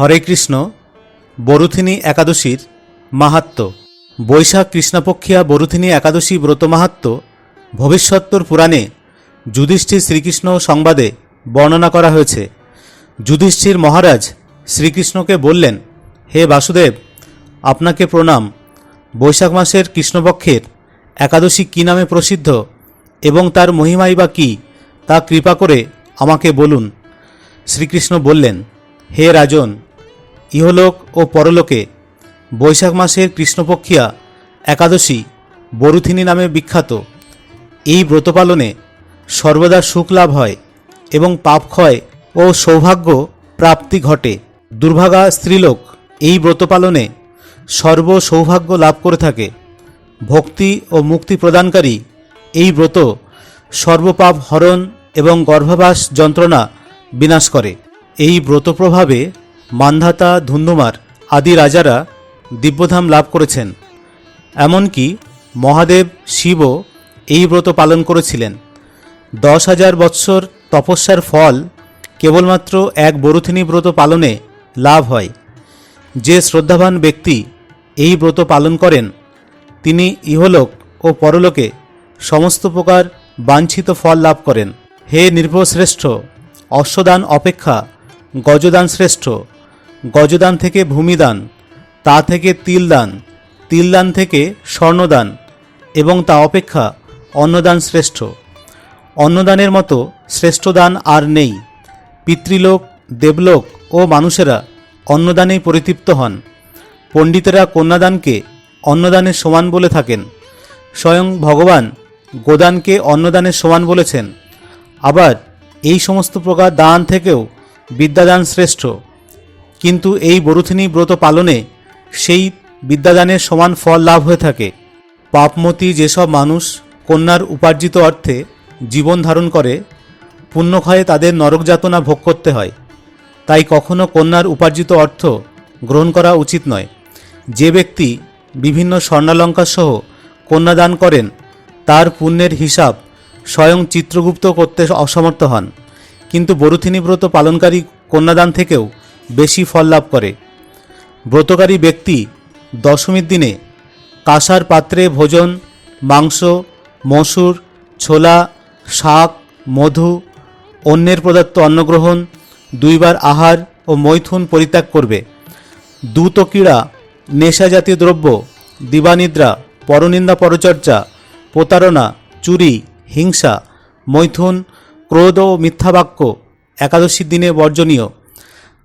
হরে কৃষ্ণ, বরুথিনী একাদশীর মাহাত্ম বৈশাখ কৃষ্ণপক্ষিয়া বরুথিনী একাদশী ব্রত মাহাত্ম ভবিষ্যত্তর পুরাণে যুধিষ্ঠির শ্রীকৃষ্ণ সংবাদে বর্ণনা করা হয়েছে। যুধিষ্ঠির মহারাজ শ্রীকৃষ্ণকে বললেন, হে বাসুদেব, আপনাকে প্রণাম। বৈশাখ মাসের কৃষ্ণপক্ষের একাদশী কী নামে প্রসিদ্ধ এবং তার মহিমাই বা কী, তা কৃপা করে আমাকে বলুন। শ্রীকৃষ্ণ বললেন, হে রাজন ইহলোক ও পরলোকে বৈশাখ মাসের কৃষ্ণপক্ষিয়া একাদশী বরুথিনী নামে বিখ্যাত। এই ব্রত পালনে সর্বদা সুখ লাভ হয় এবং পাপ ক্ষয় ও সৌভাগ্য প্রাপ্তি ঘটে। দুর্ভাগা স্ত্রীলোক এই ব্রত পালনে সর্ব সৌভাগ্য লাভ করে থাকে। ভক্তি ও মুক্তি প্রদানকারী এই ব্রত সর্বপাপ হরণ এবং গর্ভাবাস যন্ত্রণা বিনাশ করে। এই ব্রত প্রভাবে মান্ধাতা ধুন্ধুমার আদি রাজারা দিব্যধাম লাভ করেছেন। এমনকি মহাদেব শিবও এই ব্রত পালন করেছিলেন। দশ হাজার বৎসর তপস্যার ফল কেবলমাত্র এক বরুথিনী ব্রত পালনে লাভ হয়। যে শ্রদ্ধাবান ব্যক্তি এই ব্রত পালন করেন, তিনি ইহলোক ও পরলোকে সমস্ত প্রকার বাঞ্ছিত ফল লাভ করেন। হে নির্ভশ্রেষ্ঠ অশ্বদান অপেক্ষা গজদান শ্রেষ্ঠ গজদান থেকে ভূমিদান, তা থেকে তিলদান তিলদান থেকে স্বর্ণদান, এবং তা অপেক্ষা অন্নদান শ্রেষ্ঠ। অন্নদানের মতো শ্রেষ্ঠ দান আর নেই। পিতৃলোক, দেবলোক ও মানুষেরা অন্নদানেই পরিতৃপ্ত হন। পণ্ডিতেরা কন্যাদানকে অন্নদানের সমান বলে থাকেন। স্বয়ং ভগবান গোদানকে অন্নদানের সমান বলেছেন। আবার এই সমস্ত প্রকার দান থেকেও বিদ্যাদান শ্রেষ্ঠ। কিন্তু এই বরুথিনী ব্রত পালনে সেই বিদ্যাদানের সমান ফল লাভ হয়ে থাকে। পাপমতি যেসব মানুষ কন্যার উপার্জিত অর্থে জীবন ধারণ করে, পুণ্যক্ষয়ে তাদের নরক যাতনা ভোগ করতে হয়। তাই কখনো কন্যার উপার্জিত অর্থ গ্রহণ করা উচিত নয়। যে ব্যক্তি বিভিন্ন স্বর্ণালঙ্কার সহ কন্যাদান করেন, তার পুণ্যের হিসাব স্বয়ং চিত্রগুপ্ত করতে অসমর্থ হন। কিন্তু বরুথিনী ব্রত পালনকারী কন্যাদান থেকেও বেশি ফল লাভ করে। ব্রতকারী ব্যক্তি দশমীর দিনে কাঁসার পাত্রে ভোজন, মাংস, মসুর, ছোলা, শাক, মধু, অন্যের প্রদত্ত অন্নগ্রহণ, দুইবার আহার ও মৈথুন পরিত্যাগ করবে। দূতকীড়া নেশা জাতীয় দ্রব্য, দিবানিদ্রা, পরনিন্দা পরচর্চা, প্রতারণা, চুরি, হিংসা, মৈথুন, ক্রোধ ও মিথ্যাবাক্য একাদশীর দিনে বর্জনীয়।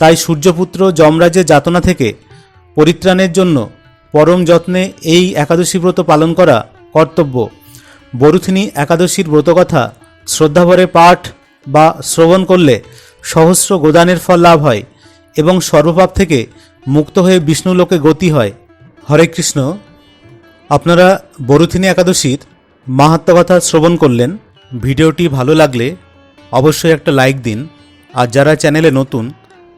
তাই সূর্যপুত্র যমরাজের যাতনা থেকে পরিত্রাণের জন্য পরম যত্নে এই একাদশী ব্রত পালন করা কর্তব্য। বরুথিনী একাদশীর ব্রতকথা শ্রদ্ধাভরে পাঠ বা শ্রবণ করলে সহস্র গোদানের ফল লাভ হয় এবং সর্বপাপ থেকে মুক্ত হয়ে বিষ্ণুলোকে গতি হয়। হরে কৃষ্ণ। আপনারা বরুথিনী একাদশীর মাহাত্মকথা শ্রবণ করলেন। ভিডিওটি ভালো লাগলে অবশ্যই একটা লাইক দিন। আর যারা চ্যানেলে নতুন